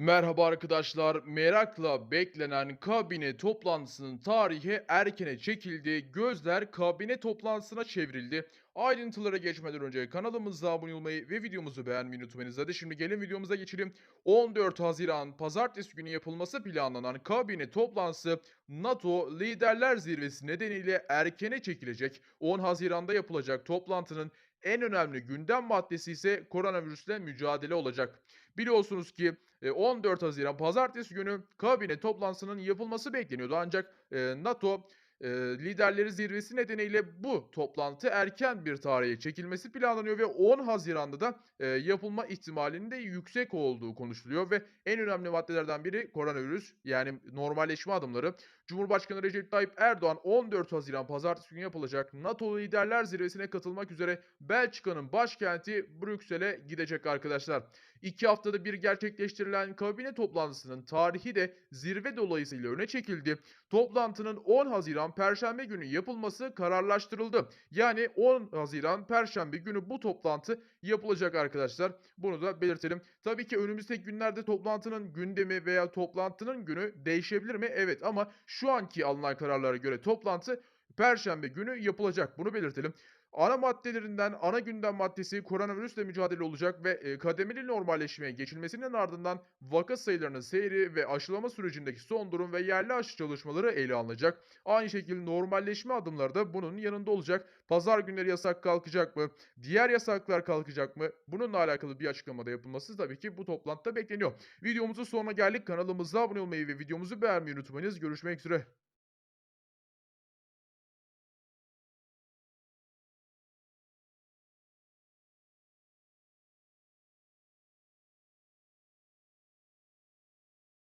Merhaba arkadaşlar. Merakla beklenen kabine toplantısının tarihi erkene çekildi. Gözler kabine toplantısına çevrildi. Ayrıntılara geçmeden önce kanalımıza abone olmayı ve videomuzu beğenmeyi unutmayınız. Hadi şimdi gelin videomuza geçelim. 14 Haziran pazartesi günü yapılması planlanan kabine toplantısı NATO Liderler Zirvesi nedeniyle erkene çekilecek. 10 Haziran'da yapılacak toplantının en önemli gündem maddesi ise koronavirüsle mücadele olacak. Biliyorsunuz ki e, 14 Haziran pazartesi günü kabine toplantısının yapılması bekleniyordu. Ancak e, NATO e, liderleri zirvesi nedeniyle bu toplantı erken bir tarihe çekilmesi planlanıyor ve 10 Haziran'da da e, yapılma ihtimalinin de yüksek olduğu konuşuluyor ve en önemli maddelerden biri koronavirüs yani normalleşme adımları. Cumhurbaşkanı Recep Tayyip Erdoğan 14 Haziran pazartesi günü yapılacak NATO liderler zirvesine katılmak üzere Belçika'nın başkenti Brüksel'e gidecek arkadaşlar. İki haftada bir gerçekleştirilen kabine toplantısının tarihi de zirve dolayısıyla öne çekildi. Toplantının 10 Haziran Perşembe günü yapılması kararlaştırıldı. Yani 10 Haziran Perşembe günü bu toplantı yapılacak arkadaşlar. Bunu da belirtelim. Tabii ki önümüzdeki günlerde toplantının gündemi veya toplantının günü değişebilir mi? Evet ama şu anki alınan kararlara göre toplantı Perşembe günü yapılacak. Bunu belirtelim. Ana maddelerinden ana gündem maddesi koronavirüsle mücadele olacak ve kademeli normalleşmeye geçilmesinin ardından vaka sayılarının seyri ve aşılama sürecindeki son durum ve yerli aşı çalışmaları ele alınacak. Aynı şekilde normalleşme adımları da bunun yanında olacak. Pazar günleri yasak kalkacak mı? Diğer yasaklar kalkacak mı? Bununla alakalı bir açıklamada yapılması tabii ki bu toplantıda bekleniyor. Videomuzun sonuna geldik. Kanalımıza abone olmayı ve videomuzu beğenmeyi unutmayınız. Görüşmek üzere.